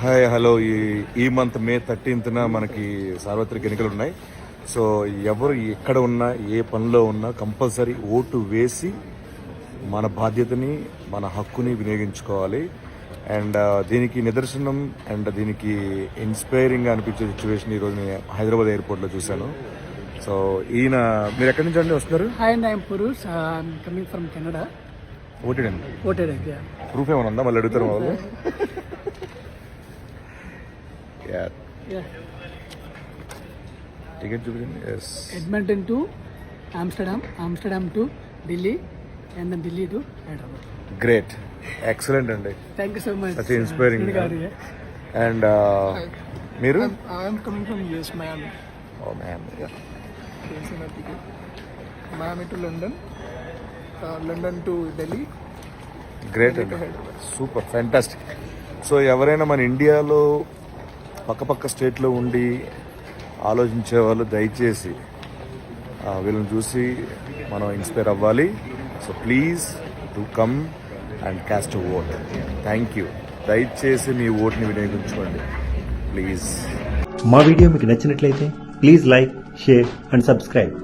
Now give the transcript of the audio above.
Hi hello. ఈ ఈ month May థర్టీన్త్న మనకి సార్వత్రిక ఎన్నికలు ఉన్నాయి. సో ఎవరు ఎక్కడ ఉన్నా ఏ పనిలో ఉన్నా కంపల్సరీ ఓటు వేసి మన బాధ్యతని మన హక్కుని వినియోగించుకోవాలి. అండ్ దీనికి నిదర్శనం అండ్ దీనికి ఇన్స్పైరింగ్ అనిపించే సిచ్యువేషన్ ఈరోజు నేను హైదరాబాద్ ఎయిర్పోర్ట్లో చూశాను. సో ఈయన మీరు ఎక్కడి నుంచి అండి వస్తున్నారు? from Canada. ఓటేడండి Voted it, yeah. ప్రూఫ్ ఏమైనా ఉందా? మళ్ళీ అడుగుతారు వాళ్ళు. టికెట్ చూపించండి yes Edmonton to Amsterdam Amsterdam to Delhi and then Delhi to Hyderabad great excellent అండి థ్యాంక్ యూ సో మచ్ అది ఇన్స్పైరింగ్ అండ్ మీరు I am coming from US ma'am oh ma'am ma'am to London London to Delhi great అండి super fantastic so ఎవరైనా మన ఇండియాలో పక్కపక్క స్టేట్లో ఉండి ఆలోచించే వాళ్ళు దయచేసి వీళ్ళని చూసి మనం ఇన్స్పైర్ అవ్వాలి. So please to come and cast vote thank you దయచేసి మీ ఓట్ని వినియోగించుకోండి. ప్లీజ్ మా వీడియో మీకు నచ్చినట్లయితే please like share and subscribe